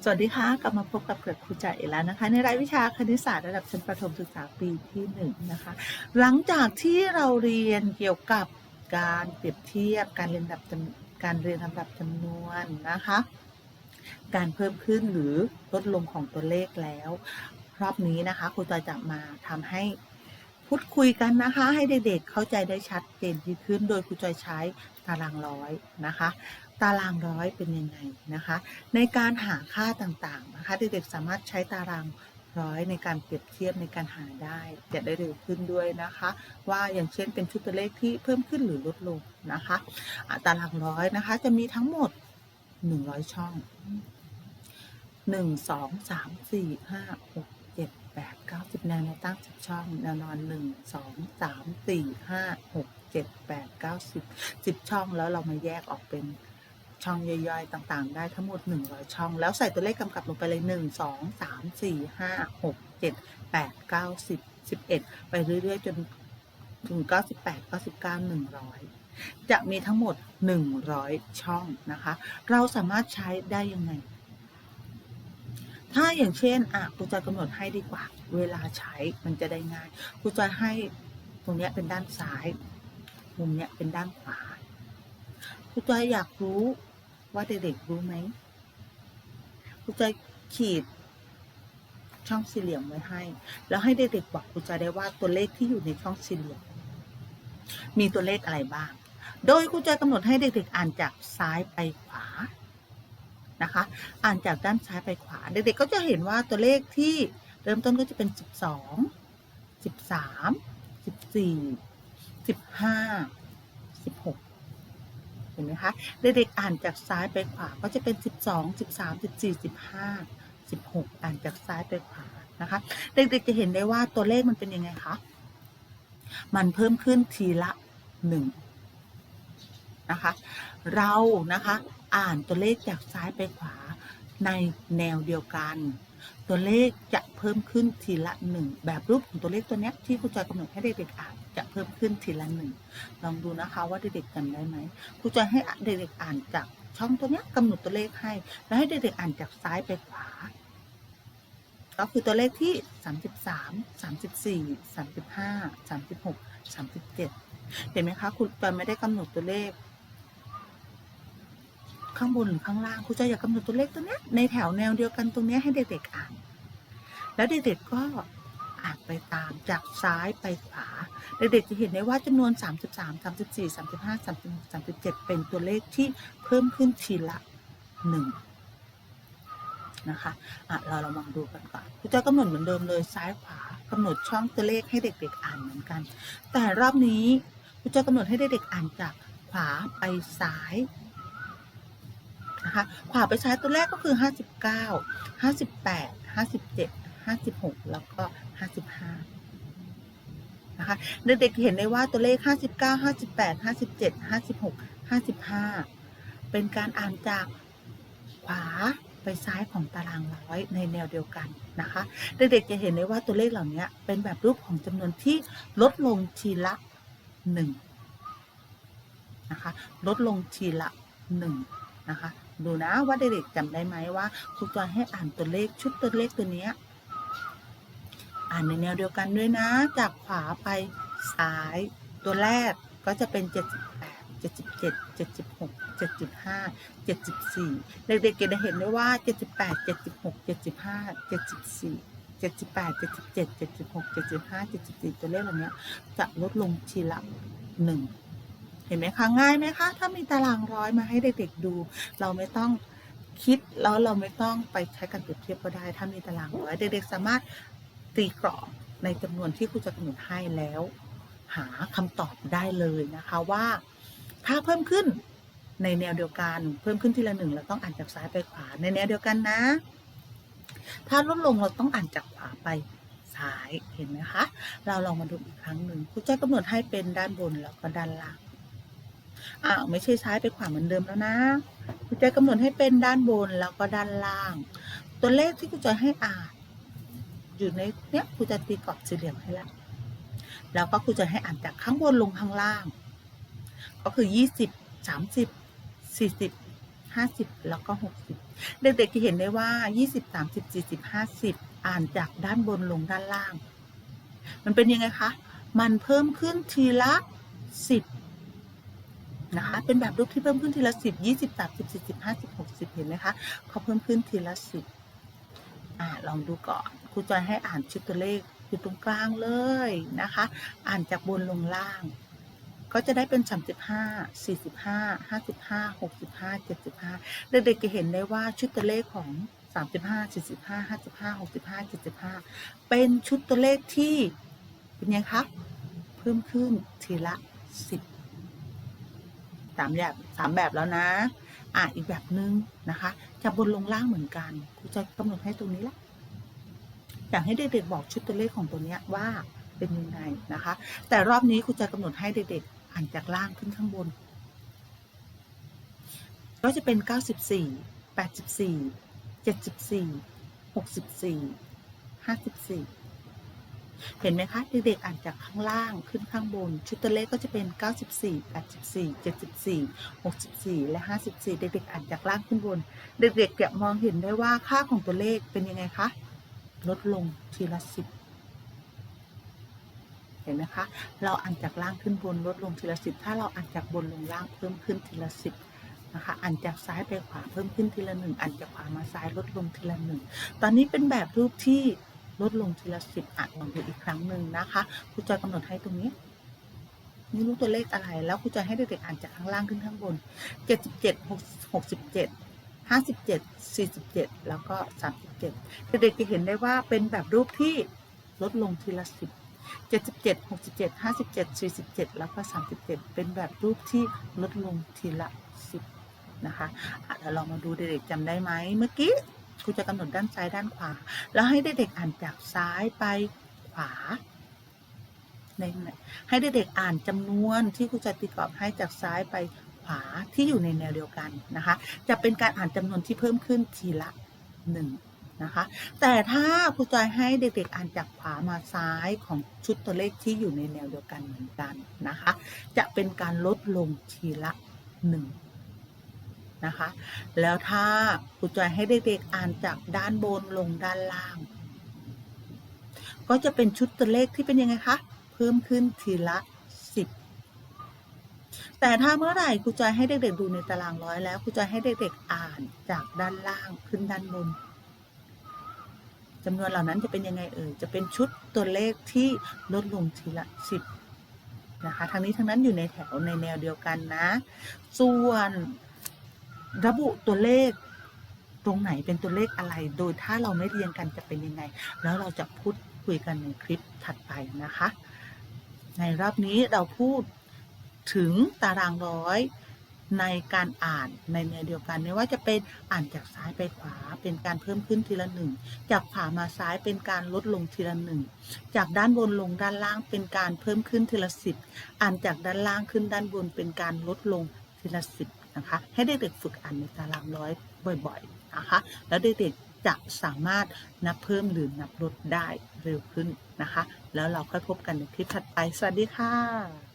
สวัสดีค่ะ กลับมาพบกับเกิดครูจ่ายอีกแล้วนะคะ ในรายวิชาคณิตศาสตร์ระดับชั้นประถมศึกษาปีที่หนึ่งนะคะ หลังจากที่เราเรียนเกี่ยวกับการเปรียบเทียบการเรียนลำดับการเรียนลำดับจำนวนนะคะ การเพิ่มขึ้นหรือลดลงของตัวเลขแล้ว รอบนี้นะคะครูจอยจะมาทำให้พูดคุยกันนะคะ ให้เด็กๆเข้าใจได้ชัดเจนยิ่งขึ้น โดยครูจอยใช้ตารางร้อยนะคะตารางร้อยเป็นยังไงนะคะ ในการหาค่าต่างๆนะคะเด็กๆสามารถใช้ตารางร้อยในการเปรียบเทียบในการหาได้จะได้เร็วขึ้นด้วยนะคะ ว่าอย่างเช่นเป็นชุดตัวเลขที่เพิ่มขึ้นหรือลดลงนะคะตารางร้อยนะคะจะมีทั้งหมด 100 ช่อง 1 2 3 4 5 6 7 8 9 10แนวแนวตั้ง 10 ช่องแนวนอน 1 2 3 4 5 6 7 8 9 10 10 ช่องแล้วเรามาแยกออกเป็น ช่องย่อยๆต่างๆ ได้ทั้งหมด 100 ช่อง แล้วใส่ตัวเลขกำกับลงไปเลย 1 2 3 4 5 6 7 8 9 10 11 ไปเรื่อยๆ จนถึง 98 99 100 จะมีทั้งหมด 100 ช่องนะคะ เราสามารถใช้ได้ยังไง ถ้าอย่างเช่นอะครูจะกำหนดให้ดีกว่า เวลาใช้มันจะได้ง่ายครูจะให้ตรงเนี้ยเป็นด้านซ้าย มุมเนี้ยเป็นด้านขวาครูจอยอยากรู้ ว่าเด็กๆรู้ไหมครูจอขีดช่องสี่เหลี่ยมไว้ให้ แล้วให้เด็กๆบอกครูจอได้ว่าตัวเลขที่อยู่ในช่องสี่เหลี่ยม มีตัวเลขอะไรบ้าง โดยครูจอยกำหนดให้เด็กๆ อ่านจากซ้ายไปขวานะคะ อ่านจากด้านซ้ายไปขวา เด็กๆก็จะเห็นว่าตัวเลขที่เริ่มต้นก็จะเป็น 12 13 14 15 16 เห็นไหมคะเด็กๆอ่านจากซ้ายไปขวาก็จะเป็น 12 13 14 15 16 อ่านจากซ้ายไปขวานะคะ เด็กๆจะเห็นได้ว่าตัวเลขมันเป็นยังไงคะมันเพิ่มขึ้นทีละหนึ่งนะคะ เรานะคะอ่านตัวเลขจากซ้ายไปขวาในแนวเดียวกัน ตัวเลขจะเพิ่มขึ้นทีละหนึ่งแบบรูปของตัวเลขตัวนี้ที่ครูจอยกำหนดให้เด็กๆอ่านจะเพิ่มขึ้นทีละหนึ่งลองดูนะคะว่าเด็กๆจำได้ไหมครูจะให้เด็กๆอ่านจากช่องตัวนี้กำหนดตัวเลขให้ แล้วให้เด็กๆอ่านจากซ้ายไปขวา ก็คือตัวเลขที่สามสิบสามสามสิบสี่สามสิบห้าสามสิบหกสามสิบเจ็ดเห็นไหมคะครูจะไม่ได้กำหนดตัวเลข ข้างบนหรือข้างล่างครูจะอยากกำหนดตัวเลขตัวเนี้ยในแถวแนวเดียวกันตรงเนี้ยให้เด็กๆอ่าน แล้วเด็กๆก็อ่านไปตามจากซ้ายไปขวา เด็กๆจะเห็นได้ว่าจำนวน 33 34 35 36 37 เป็นตัวเลขที่เพิ่มขึ้นทีละหนึ่งนะคะอะเราเรามาดูกันก่อนครูจะกำหนดเหมือนเดิมเลยซ้ายขวากำหนดช่องตัวเลขให้เด็ก ๆ อ่านเหมือนกัน แต่รอบนี้ครูจะกำหนดให้เด็กๆอ่านจากขวาไปซ้าย นะคะขวาไปซ้ายตัวแรกก็คือ 59 58 57 56 แล้วก็ 55นะคะเด็กๆเห็นได้ว่าตัวเลข 59 58 57 56 55 เป็นการอ่านจากขวาไปซ้ายของตารางร้อยในแนวเดียวกันนะคะ เด็กๆจะเห็นได้ว่าตัวเลขเหล่านี้เป็นแบบรูปของจำนวนที่ลดลงทีละหนึ่งนะคะ ลดลงทีละหนึ่งนะคะ ดูนะว่าเด็กๆจำได้ไหมว่าครูจอยให้อ่านตัวเลขชุดตัวเลขตัวนี้อ่านในแนวเดียวกันด้วยนะ จากขวาไปซ้ายตัวแรกก็จะเป็น 78 77 76 75 74 เด็กๆจะเห็นได้ว่า 78 76 75 74 78 77 76 75 74 ตัวเลขเหล่านี้จะลดลงทีละหนึ่งเห็นไหมคะง่ายไหมคะถ้ามีตารางร้อยมาให้เด็กๆดู เราไม่ต้องคิดแล้วเราไม่ต้องไปใช้การเปรียบเทียบก็ได้ ถ้ามีตารางร้อยเด็กๆสามารถตีกรอบในจำนวนที่ครูจะกำหนดให้แล้ว หาคำตอบได้เลยนะคะว่าถ้าเพิ่มขึ้นในแนวเดียวกันเพิ่มขึ้นทีละหนึ่งเราต้องอ่านจากซ้ายไปขวาในแนวเดียวกันนะ ถ้าลดลงเราต้องอ่านจากขวาไปซ้ายเห็นไหมคะ เราลองมาดูอีกครั้งหนึ่งครูจะกำหนดให้เป็นด้านบนแล้วก็ด้านล่าง อ้าวไม่ใช่ซ้ายไปขวาเหมือนเดิมแล้วนะครูจะกำหนดให้เป็นด้านบนแล้วก็ด้านล่าง ตัวเลขที่ครูจะให้อ่านอยู่ในเนี้ยครูจะตีกรอบสี่เหลี่ยมให้แล้วแล้วก็ครูจะให้อ่านจากข้างบนลงข้างล่าง ก็คือยี่สิบสามสิบสี่สิบห้าสิบแล้วก็หกสิบเด็กๆจะเห็นได้ว่ายี่สิบสามสิบสี่สิบห้าสิบอ่านจากด้านบนลงด้านล่าง มันเป็นยังไงคะ มันเพิ่มขึ้นทีละสิบ นะคะ เป็นแบบรูปที่เพิ่มขึ้นทีละสิบยี่สิบสามสิบสี่สิบห้าสิบหกสิบเห็นไหมคะเขาเพิ่มขึ้นทีละสิบอ่าลองดูก่อนครูจอยให้อ่านชุดตัวเลขอยู่ตรงกลางเลยนะคะ อ่านจากบนลงล่าง ก็จะได้เป็น35 45 55 65 75เด็กๆจะเห็นได้ว่าชุดตัวเลขของ35 45 55 65 75เป็นชุดตัวเลขที่เป็นไงคะเพิ่มขึ้นทีละ10 สามแบบสามแบบแล้วนะอะอีกแบบหนึ่งนะคะจากบนลงล่างเหมือนกันครูจะกำหนดให้ตรงนี้ละอยากให้เด็กๆบอกชุดตัวเลขของตัวเนี้ยว่าเป็นยังไงนะคะ แต่รอบนี้ครูจะกำหนดให้เด็กๆอ่านจากล่างขึ้นข้างบน ก็จะเป็น 94 84 74 64 54 เห็นไหมคะเด็กๆอ่านจากข้างล่างขึ้นข้างบน ชุดตัวเลขก็จะเป็น 94 84 74 64 และ 54 เด็กๆอ่านจากล่างขึ้นบน เด็กๆจะมองเห็นได้ว่าค่าของตัวเลขเป็นยังไงคะ ลดลงทีละสิบเห็นไหมคะ เราอ่านจากล่างขึ้นบนลดลงทีละสิบ ถ้าเราอ่านจากบนลงล่างเพิ่มขึ้นทีละสิบนะคะ อ่านจากซ้ายไปขวาเพิ่มขึ้นทีละหนึ่ง อ่านจากขวามาซ้ายลดลงทีละหนึ่ง ตอนนี้เป็นแบบรูปที่ ลดลงทีละสิบอ่านลองดูอีกครั้งหนึ่งนะคะครูจอยกำหนดให้ตรงนี้นี่รู้ตัวเลขอะไร แล้วครูจอยให้เด็กๆอ่านจากข้างล่างขึ้นข้างบนเจ็ดสิบเจ็ดหกสิบเจ็ดห้าสิบเจ็ดสี่สิบเจ็ดแล้วก็สามสิบเจ็ดเด็กๆจะเห็นได้ว่าเป็นแบบรูปที่ลดลงทีละสิบเจ็ดสิบเจ็ดหกสิบเจ็ดห้าสิบเจ็ดสี่สิบเจ็ดแล้วก็สามสิบเจ็ดเป็นแบบรูปที่ลดลงทีละสิบนะคะเดี๋ยวลองมาดูเด็กๆจำได้ไหมเมื่อกี้ ครูจะกำหนดด้านซ้ายด้านขวา แล้วให้เด็กๆอ่านจากซ้ายไปขวาในให้เด็กๆอ่านจำนวนที่ครูจะตีกรอบให้จากซ้ายไปขวาที่อยู่ในแนวเดียวกันนะคะ จะเป็นการอ่านจำนวนที่เพิ่มขึ้นทีละหนึ่งนะคะ แต่ถ้าครูจอยให้เด็กๆ อ่านจากขวามาซ้ายของชุดตัวเลขที่อยู่ในแนวเดียวกันเหมือนกันนะคะ จะเป็นการลดลงทีละหนึ่ง นะคะ แล้วถ้าครูจอยให้เด็กๆอ่านจากด้านบนลงด้านล่าง ก็จะเป็นชุดตัวเลขที่เป็นยังไงคะ เพิ่มขึ้นทีละสิบแต่ถ้าเมื่อไหร่ครูจอยให้เด็กๆดูในตารางร้อยแล้วครูจอยให้เด็กๆอ่านจากด้านล่างขึ้นด้านบนจำนวนเหล่านั้นจะเป็นยังไงเอ่ย จะเป็นชุดตัวเลขที่ลดลงทีละสิบนะคะ ทั้งนี้ทั้งนั้นอยู่ในแถวในแนวเดียวกันนะ ส่วน ระบุตัวเลขตรงไหนเป็นตัวเลขอะไร โดยถ้าเราไม่เรียงกันจะเป็นยังไง แล้วเราจะพูดคุยกันในคลิปถัดไปนะคะ ในรอบนี้เราพูดถึงตารางร้อยในการอ่านในแนวเดียวกันไม่ว่าจะเป็นอ่านจากซ้ายไปขวาเป็นการเพิ่มขึ้นทีละหนึ่งจากขวามาซ้ายเป็นการลดลงทีละหนึ่งจากด้านบนลงด้านล่างเป็นการเพิ่มขึ้นทีละสิบอ่านจากด้านล่างขึ้นด้านบนเป็นการลดลง ทีละสิบนะคะ ให้เด็กๆฝึกอ่านในตารางร้อยบ่อยๆนะคะ แล้วเด็กๆจะสามารถนับเพิ่มหรือนับลดได้เร็วขึ้นนะคะ แล้วเราค่อยพบกันในคลิปถัดไป สวัสดีค่ะ